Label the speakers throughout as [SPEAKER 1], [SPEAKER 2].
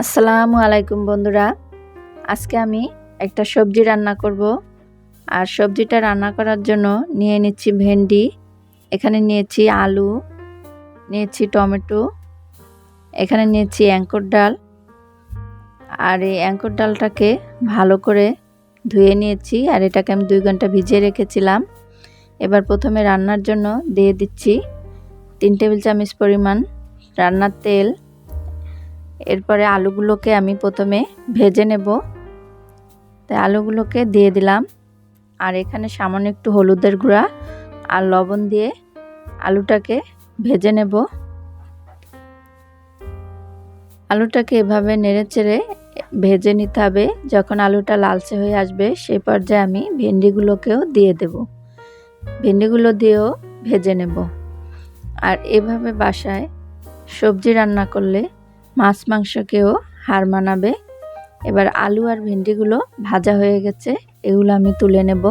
[SPEAKER 1] আসসালামু আলাইকুম বন্ধুরা। আজকে আমি একটা সবজি রান্না করব। আর সবজিটা রান্না করার জন্য নিয়ে নিচ্ছি ভেন্ডি। এখানে নিয়েছি আলু, নিয়েছি টমেটো, এখানে নিয়েছি অ্যাঙ্কর ডাল। আর এই অ্যাঙ্কর ডালটাকে ভালো করে ধুয়ে নিয়েছি। আর এটাকে আমি দুই ঘণ্টা ভিজিয়ে রেখেছিলাম। এবার প্রথমে রান্নার জন্য দিয়ে দিচ্ছি তিন টেবিল চামচ পরিমাণ রান্নার তেল। এরপরে আলুগুলোকে আমি প্রথমে ভেজে নেব। তাই আলুগুলোকে দিয়ে দিলাম। আর এখানে সামান্য একটু হলুদের গুঁড়া আর লবণ দিয়ে আলুটাকে ভেজে নেব। আলুটাকে এভাবে নেড়ে চেড়ে ভেজে নিতে হবে। যখন আলুটা লালচে হয়ে আসবে সেই পর্যায়ে আমি ভেন্ডিগুলোকেও দিয়ে দেব। ভেন্ডিগুলো দিয়েও ভেজে নেব। আর এভাবে বাসায় সবজি রান্না করলে মাছ মাংসকেও হার মানাবে। এবার আলু আর ভেন্ডিগুলো ভাজা হয়ে গেছে, এগুলো আমি তুলে নেব।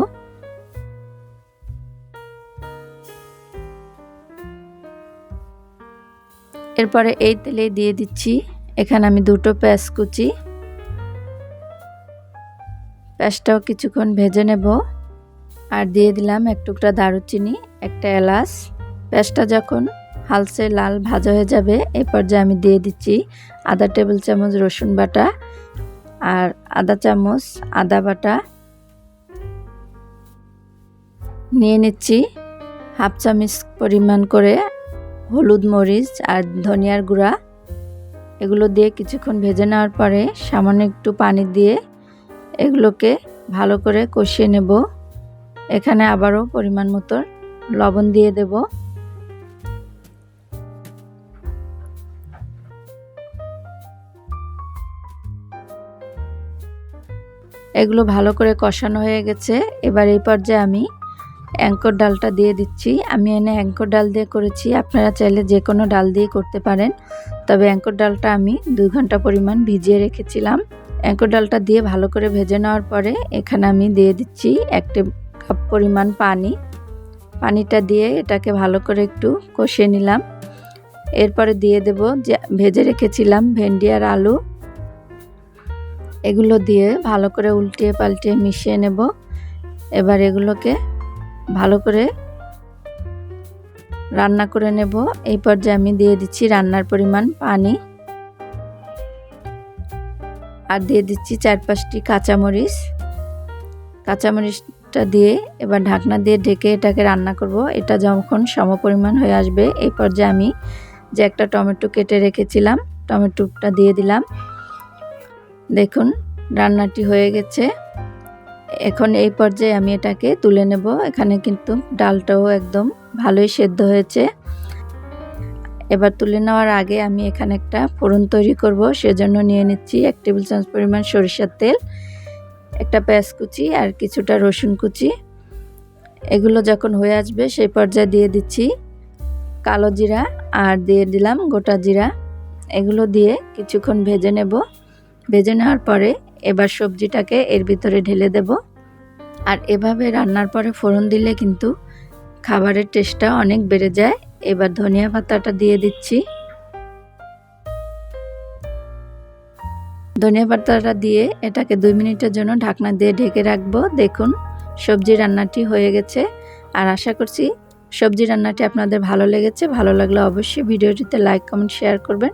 [SPEAKER 1] এরপরে এই তেলে দিয়ে দিচ্ছি, এখানে আমি দুটো পেঁয়াজ কুচি। পেঁয়াজটাও কিছুক্ষণ ভেজে নেব। আর দিয়ে দিলাম এক টুকরা দারুচিনি, একটা এলাচ। পেঁয়াজটা যখন হালসে লাল ভাজা হয়ে যাবে। এই পর্যায়ে আমি দিয়ে দিচ্ছি আধা টেবিল চামচ রসুন বাটা আর আধা চামচ আদা বাটা। নিয়ে নিচ্ছি হাফ চামচ পরিমাণ করে হলুদ মরিচ আর ধনিয়ার গুঁড়া। এগুলো দিয়ে কিছুক্ষণ ভেজে নেওয়ার পরে সামান্য একটু পানি দিয়ে এগুলোকে ভালো করে কষিয়ে নেব। এখানে আবারও পরিমাণ মতো লবণ দিয়ে দেবো। এগুলো ভালো করে কষানো হয়ে গেছে। এবার এই পর্যায়ে আমি অ্যাঙ্কর ডালটা দিয়ে দিচ্ছি। আমি এনে অ্যাঙ্কর ডাল দিয়ে করেছি। আপনারা চাইলে যে কোনো ডাল দিয়ে করতে পারেন। তবে অ্যাঙ্কর ডালটা আমি দুই ঘণ্টা পরিমাণ ভিজিয়ে রেখেছিলাম। অ্যাঙ্কর ডালটা দিয়ে ভালো করে ভেজে নেওয়ার পরে এখানে আমি দিয়ে দিচ্ছি একটা কাপ পরিমাণ পানি। পানিটা দিয়ে এটাকে ভালো করে একটু কষিয়ে নিলাম। এরপরে দিয়ে দেব যে, ভেজে রেখেছিলাম ভেন্ডি আর আলু। এগুলো দিয়ে ভালো করে উল্টিয়ে পাল্টিয়ে মিশিয়ে নেব। এবার এগুলোকে ভালো করে রান্না করে নেব। এই পর্যায়ে আমি দিয়ে দিচ্ছি রান্নার পরিমাণ পানি। আর দিয়ে দিচ্ছি চার পাঁচটি কাঁচামরিচ। কাঁচামরিচটা দিয়ে এবার ঢাকনা দিয়ে ঢেকে এটাকে রান্না করব। এটা যখন সমপরিমাণ হয়ে আসবে, এই পর্যায়ে আমি যে একটা টমেটো কেটে রেখেছিলাম, টমেটোটা দিয়ে দিলাম। দেখুন, রান্নাটি হয়ে গেছে। এখন এই পর্যায়ে আমি এটাকে তুলে নেব। এখানে কিন্তু ডালটাও একদম ভালোই সেদ্ধ হয়েছে। এবার তুলে নেওয়ার আগে আমি এখানে একটা ফোড়ন তৈরি করব। সেজন্য নিয়ে নিচ্ছি এক টেবিল চামচ পরিমাণ সরিষার তেল, একটা পেঁয়াজ কুচি আর কিছুটা রসুন কুচি। এগুলো যখন হয়ে আসবে সেই পর্যায়ে দিয়ে দিচ্ছি কালো জিরা আর দিয়ে দিলাম গোটা জিরা। এগুলো দিয়ে কিছুক্ষণ ভেজে নেব। ভেজে নেওয়ার পরে এবার সবজিটাকে এর ভিতরে ঢেলে দেব। আর এভাবে রান্নার পরে ফোড়ন দিলে কিন্তু খাবারের টেস্টটা অনেক বেড়ে যায়। এবার ধনিয়া পাতাটা দিয়ে দিচ্ছি। ধনিয়া পাতাটা দিয়ে এটাকে দুই মিনিটের জন্য ঢাকনা দিয়ে ঢেকে রাখব। দেখুন, সবজি রান্নাটি হয়ে গেছে। আর আশা করছি সবজি রান্নাটি আপনাদের ভালো লেগেছে। ভালো লাগলে অবশ্যই ভিডিওটিতে লাইক, কমেন্ট, শেয়ার করবেন।